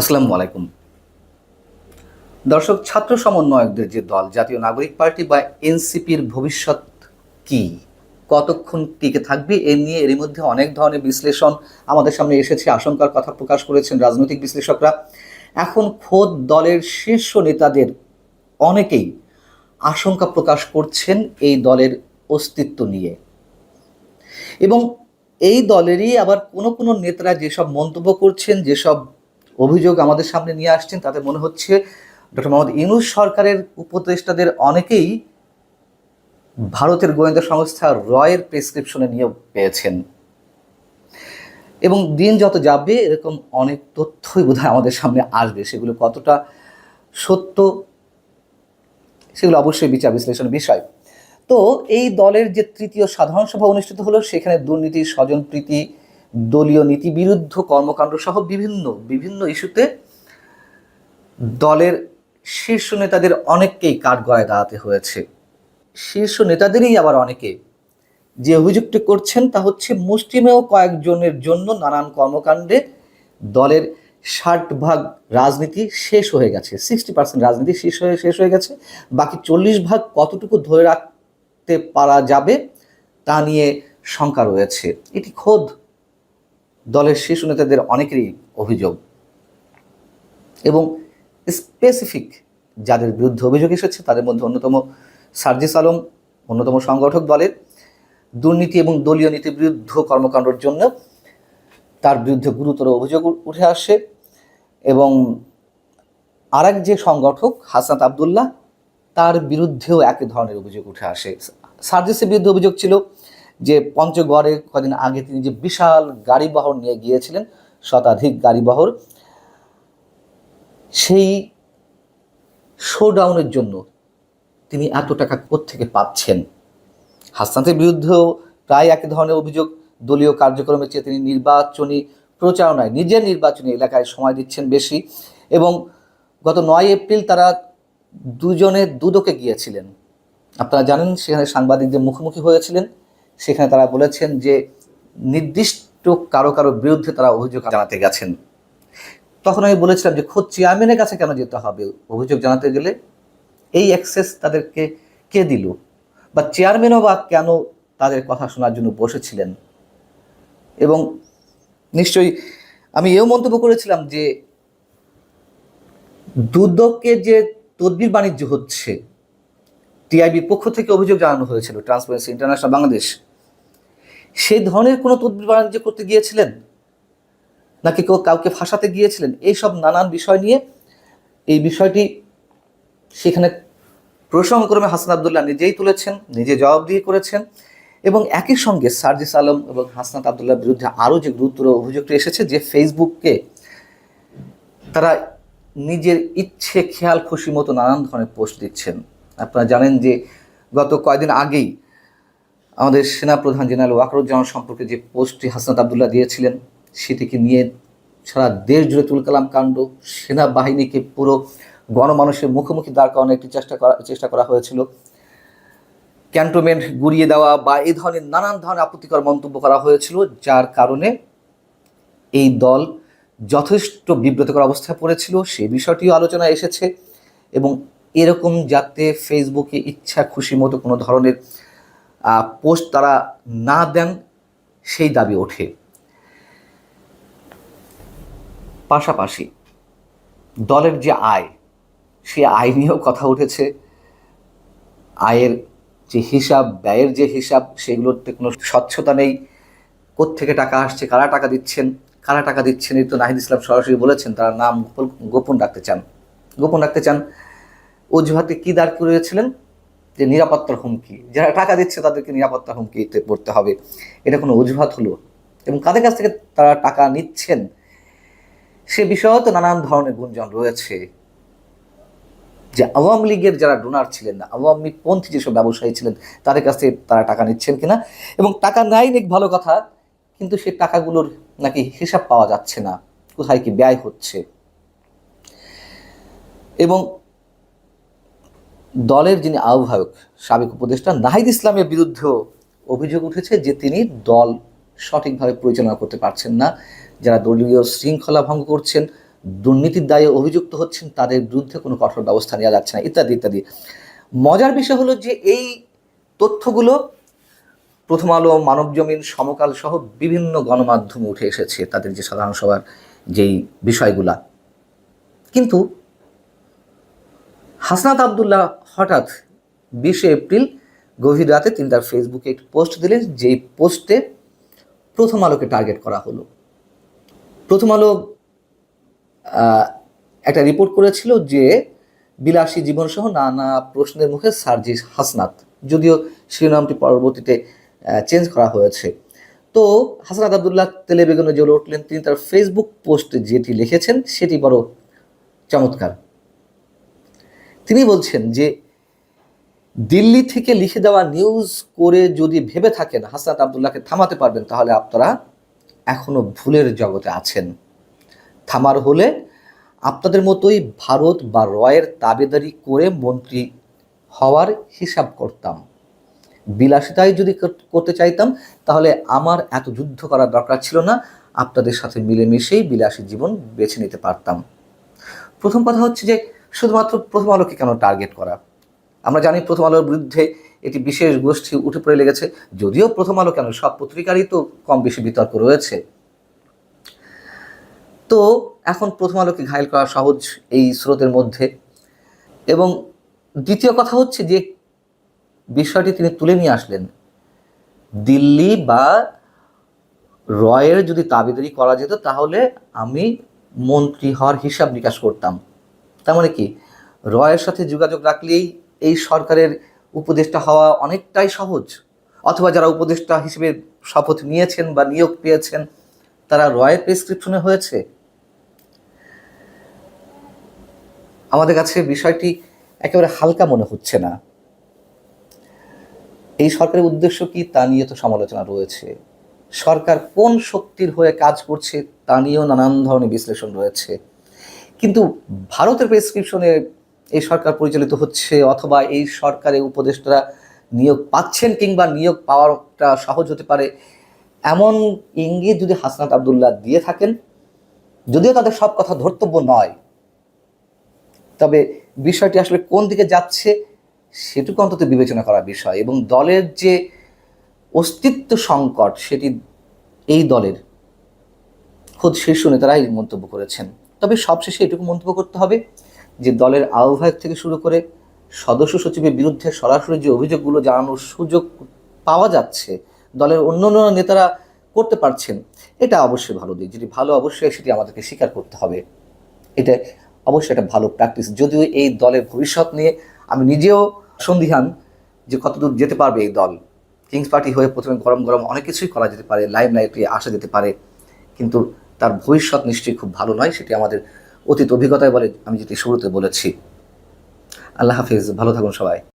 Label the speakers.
Speaker 1: আসসালামু আলাইকুম। দর্শক, ছাত্র সমন্বয়কদের যে দল, জাতীয় নাগরিক পার্টি বা এনসিপির ভবিষ্যৎ কি? কতক্ষণ টিকে থাকবে? এ নিয়ে এরই মধ্যে অনেক ধরনের বিশ্লেষণ আমাদের সামনে এসেছে। আশঙ্কার কথা প্রকাশ করেছেন রাজনৈতিক বিশ্লেষকরা। এখন খোদ দলের শীর্ষ নেতাদের অনেকেই আশঙ্কা প্রকাশ করছেন এই দলের অস্তিত্ব নিয়ে। এবং এই দলেরই আবার কোনো কোনো নেতারা যেসব মন্তব্য করছেন, যেসব অভিযোগ আমাদের সামনে নিয়ে আসছেন, তাতে মনে হচ্ছে ডক্টর মোহাম্মদ ইউনুস সরকারের উপদেষ্টাদের অনেকেই ভারতের গোয়েন্দা সংস্থা রয়ের প্রেসক্রিপশনে নিয়োগ পেয়েছেন। এবং দিন যত যাবে, এরকম অনেক তথ্যই বোধহয় আমাদের সামনে আসবে। সেগুলো কতটা সত্য, সেগুলো অবশ্যই বিচার বিশ্লেষণের বিষয়। তো এই দলের যে তৃতীয় সাধারণ সভা অনুষ্ঠিত হলো, সেখানে দুর্নীতি স্বজনপ্রীতি দলীয় নীতি বিরুদ্ধ কর্মকাণ্ড সহ বিভিন্ন বিভিন্ন ইস্যুতে দলের শীর্ষ নেতাদের অনেককেই কাঠগড়ায় দাঁড়াতে হয়েছে। শীর্ষ নেতাদেরই আবার অনেকে। যে অভিযোগটি করছেন তা হচ্ছে মুসলিমেও কয়েকজনের জন্য নানান কর্মকাণ্ডে দলের ষাট ভাগ রাজনীতি শেষ হয়ে গেছে সিক্সটি পার্সেন্ট রাজনীতি শেষ হয়ে শেষ হয়ে গেছে। বাকি চল্লিশ ভাগ কতটুকু ধরে রাখতে পারা যাবে তা নিয়ে শঙ্কা রয়েছে। এটি খোদ দলের শীর্ষ নেতাদের অনেকেরই অভিযোগ। এবং স্পেসিফিক যাদের বিরুদ্ধে অভিযোগ এসেছে, তাদের মধ্যে অন্যতম সার্জিস আলম, অন্যতম সংগঠক দলের। দুর্নীতি এবং দলীয় নীতি বিরুদ্ধ কর্মকাণ্ডের জন্য তার বিরুদ্ধে গুরুতর অভিযোগ উঠে আসে। এবং আরেক যে সংগঠক, হাসনাত আবদুল্লাহ, তার বিরুদ্ধেও একই ধরনের অভিযোগ উঠে আসে। সার্জিসের বিরুদ্ধে অভিযোগ ছিল যে পঞ্চগড়ে কদিন আগে তিনি যে বিশাল গাড়িবহর নিয়ে গিয়েছিলেন, শতাধিক গাড়িবহর, সেই শোডাউনের জন্য তিনি এত টাকা কোত্থেকে পাচ্ছেন? হাসনাতের বিরুদ্ধেও প্রায় একই ধরনের অভিযোগ, দলীয় কার্যক্রমের চেয়ে তিনি নির্বাচনী প্রচারণায়, নিজের নির্বাচনী এলাকায় সময় দিচ্ছেন বেশি এবং গত নয় এপ্রিল তারা দুজনে দুদকে গিয়েছিলেন। আপনারা জানেন সেখানে সাংবাদিকদের মুখোমুখি হয়েছিলেন। সেখানে তারা বলেছেন যে নির্দিষ্ট কারও কারও বিরুদ্ধে তারা অভিযোগ জানাতে গেছেন। তখন আমি বলেছিলাম যে খোদ চেয়ারম্যানের কাছে কেন যেতে হবে? অভিযোগ জানাতে গেলে এই অ্যাক্সেস তাদেরকে কে দিল? বা চেয়ারম্যানও বা কেন তাদের কথা শোনার জন্য বসেছিলেন? এবং নিশ্চয়ই আমি এও মন্তব্য করেছিলাম যে দুদকে যে তদবির বাণিজ্য হচ্ছে, টিআইবির পক্ষ থেকে অভিযোগ জানানো হয়েছিল ট্রান্সপারেন্সি ইন্টারন্যাশনাল বাংলাদেশ সেই ধরনের কোনো তদবির বাণিজ্য করতে গিয়েছিলেন? নাকি কেউ কাউকে ফাঁসাতে গিয়েছিলেন? এইসব নানান বিষয় নিয়ে এই বিষয়টি সেখানে প্রসঙ্গক্রমে হাসান আবদুল্লাহ নিজেই তুলেছেন, নিজে জবাবদিহি করেছেন এবং একই সঙ্গে সার্জিস আলম এবং হাসনাত আবদুল্লাহর বিরুদ্ধে আরও যে গুরুতর অভিযোগটি এসেছে যে ফেসবুককে তারা নিজের ইচ্ছে, খেয়াল, খুশি মতো নানান ধরনের পোস্ট দিচ্ছেন। আপনারা জানেন যে গত কয়েকদিন আগেই আমাদের সেনা প্রধান জেনারেল ওয়াকরুজ্জামান সম্পর্কে যে পোস্টটি হাসনাত আবদুল্লাহ দিয়েছিলেন, সেটিকে নিয়ে সারা দেশ জুড়ে তুলকালাম কাণ্ড। সেনাবাহিনীকে পুরো গণমানুষের মুখোমুখি দাঁড় করানোর একটি চেষ্টা করা চেষ্টা করা হয়েছিল। ক্যান্টনমেন্ট গুড়িয়ে দেওয়া বা এই ধরনের নানান ধরনের আপত্তিকর মন্তব্য করা হয়েছিল, যার কারণে এই দল যথেষ্ট বিব্রতকর অবস্থায় পড়েছিল। সে বিষয়টিও আলোচনায় এসেছে এবং এরকম যাতে ফেসবুকে ইচ্ছা খুশি মতো কোনো ধরনের পোস্ট তারা না দেন, সেই দাবি ওঠে। পাশাপাশি দলের যে আয়, সে আয় নিয়েও কথা উঠেছে। আয়ের যে হিসাব, ব্যয়ের যে হিসাব সেগুলোতে কোনো স্বচ্ছতা নেই। কোত্থেকে টাকা আসছে, কারা টাকা দিচ্ছেন, কারা টাকা দিচ্ছেন, এই তো নাহিদ ইসলাম সরাসরি বলেছেন, তারা নাম গোপন- রাখতে চান। গোপন রাখতে চান। অজুহাতে কী দাঁড় করিয়েছিলেন? যে নিরাপত্তার হুমকি, যারা টাকা দিচ্ছে তাদেরকে নিরাপত্তার হুমকিতে পড়তে হবে। এটা কোনো অজুহাত হলো? এবং কাদের কাছ থেকে তারা টাকা নিচ্ছেন? সে বিষয়েও তো নানান ধরনের গুঞ্জন রয়েছে। যে আওয়ামী লীগের যারা ডোনার ছিলেন আওয়ামী পন্থী যেসব ব্যবসায়ী ছিলেন, তাদের কাছ থেকে তারা টাকা নিচ্ছেন কিনা? এবং টাকা নেয় নিক ভালো কথা, কিন্তু সে টাকাগুলোর নাকি হিসাব পাওয়া যাচ্ছে না। কোথায় কি ব্যয় হচ্ছে? এবং দলের যিনি আহ্বায়ক, সাবেক উপদেষ্টা নাহিদ ইসলামের বিরুদ্ধেও অভিযোগ উঠেছে যে তিনি দল সঠিকভাবে পরিচালনা করতে পারছেন না। যারা দলীয় শৃঙ্খলা ভঙ্গ করছেন, দুর্নীতির দায়ে অভিযুক্ত হচ্ছেন, তাদের বিরুদ্ধে কোনো কঠোর ব্যবস্থা নেওয়া যাচ্ছে না, ইত্যাদি ইত্যাদি। মজার বিষয় হলো যে এই তথ্যগুলো প্রথম আলো, মানব জমিন, সমকাল সহ বিভিন্ন গণমাধ্যমে উঠে এসেছে, তাদের যে সাধারণ সভার যেই বিষয়গুলা। কিন্তু হাসনাত আবদুল্লাহ হঠাৎ বিশে এপ্রিল গভীর রাতে তিনি তার ফেসবুকে একটি পোস্ট দিলেন, যেই পোস্টে প্রথম আলোকে টার্গেট করা হলো। প্রথম আলো একটা রিপোর্ট করেছিল যে বিলাসী জীবনসহ নানা প্রশ্নের মুখে সার্জিস হাসনাত, যদিও শিরোনামটি পরবর্তীতে চেঞ্জ করা হয়েছে। তো হাসনাত আবদুল্লাহ তেলে বেগুনে জ্বলে উঠলেন, তিনি তার ফেসবুক পোস্টে যেটি লিখেছেন, সেটি বড় চমৎকার। তিনি বলছেন যে দিল্লি থেকে লিখে দেওয়া নিউজ করে যদি ভেবে থাকেন, হাসনাত আবদুল্লাহকে থামাতে পারবেন, তাহলে আপনারা এখনও ভুলের জগতে আছেন। থামার হলে আপনাদের মতোই ভারত বা রয়ের তাবেদারি করে মন্ত্রী হওয়ার হিসাব করতাম। বিলাসিতাই যদি করতে চাইতাম, তাহলে আমার এত যুদ্ধ করার দরকার ছিল না, আপনাদের সাথে মিলেমিশেই বিলাসী জীবন বেছে নিতে পারতাম। প্রথম কথা হচ্ছে যে, শুধুমাত্র প্রথম আলোকে কেন টার্গেট করা? আমরা জানি প্রথম আলোর বিরুদ্ধে একটি বিশেষ গোষ্ঠী উঠে পড়ে লেগেছে, যদিও প্রথম আলো কেন? সব পত্রিকারই তো কম বেশি বিতর্ক রয়েছে। তো এখন প্রথম আলোকে ঘায়ল করা সহজ এই স্রোতের মধ্যে। এবং দ্বিতীয় কথা হচ্ছে যে, বিষয়টি তিনি তুলে নিয়ে আসলেন। দিল্লি বা রয়ের যদি দাবিদারি করা যেত, তাহলে আমি মন্ত্রী হওয়ার হিসাব নিকাশ করতাম। তার মানে কি? রয়ের সাথে যোগাযোগ রাখলেই এই সরকারের উপদেষ্টা হওয়া অনেকটাই সহজ। অথবা যারা উপদেষ্টা হিসেবে শপথ নিয়েছেন বা নিয়োগ পেয়েছেন, তারা রয়ের প্রেসক্রিপশনে হয়েছে। আমাদের কাছে বিষয়টি একেবারে হালকা মনে হচ্ছে না। এই সরকারের উদ্দেশ্য কি তা নিয়ে তো সমালোচনা রয়েছে। সরকার কোন শক্তির হয়ে কাজ করছে তা নিয়েও নানান ধরনের বিশ্লেষণ রয়েছে। কিন্তু ভারতের প্রেসক্রিপশনে এই সরকার পরিচালিত হচ্ছে অথবা এই সরকারের উপদেষ্টারা নিয়োগ পাচ্ছেন কিংবা নিয়োগ পাওয়াটা সহজ হতে পারে, এমন ইঙ্গিত যদি হাসনাত আবদুল্লাহ দিয়ে থাকেন, যদিও তাদের সব কথা ধর্তব্য নয়, তবে বিষয়টি আসলে কোন দিকে যাচ্ছে সেটুকু অন্তত বিবেচনা করা বিষয় এবং দলের যে অস্তিত্ব সংকট সেটি এই দলের খোদ শীর্ষ নেতারাই মন্তব্য করেছেন। তবে সবশেষে এটুকু মন্তব্য করতে হবে যে দলের আহ্বায়ক থেকে শুরু করে সদস্য সচিবের বিরুদ্ধে সরাসরি যে অভিযোগগুলো জানানোর সুযোগ পাওয়া যাচ্ছে, দলের অন্য অন্য নেতারা করতে পারছেন, এটা অবশ্যই ভালো দিক। যেটি ভালো অবশ্যই, সেটি আমাদেরকে স্বীকার করতে হবে। এটা অবশ্যই একটা ভালো প্র্যাকটিস যদিও এই দলের ভবিষ্যৎ নিয়ে আমি নিজেও সন্দিহান যে কতদূর যেতে পারবে এই দল। কিংস পার্টি হয়ে প্রথমে গরম গরম অনেক কিছুই করা যেতে পারে লাইভ লাইটে আসা যেতে পারে। কিন্তু তার ভবিষ্যৎ নিশ্চয়ই খুব ভালো নয়, সেটি আমাদের অতীত অভিজ্ঞতায় বলে আমি যেটি শুরুতে বলেছি। আল্লাহ হাফিজ ভালো থাকুন সবাই।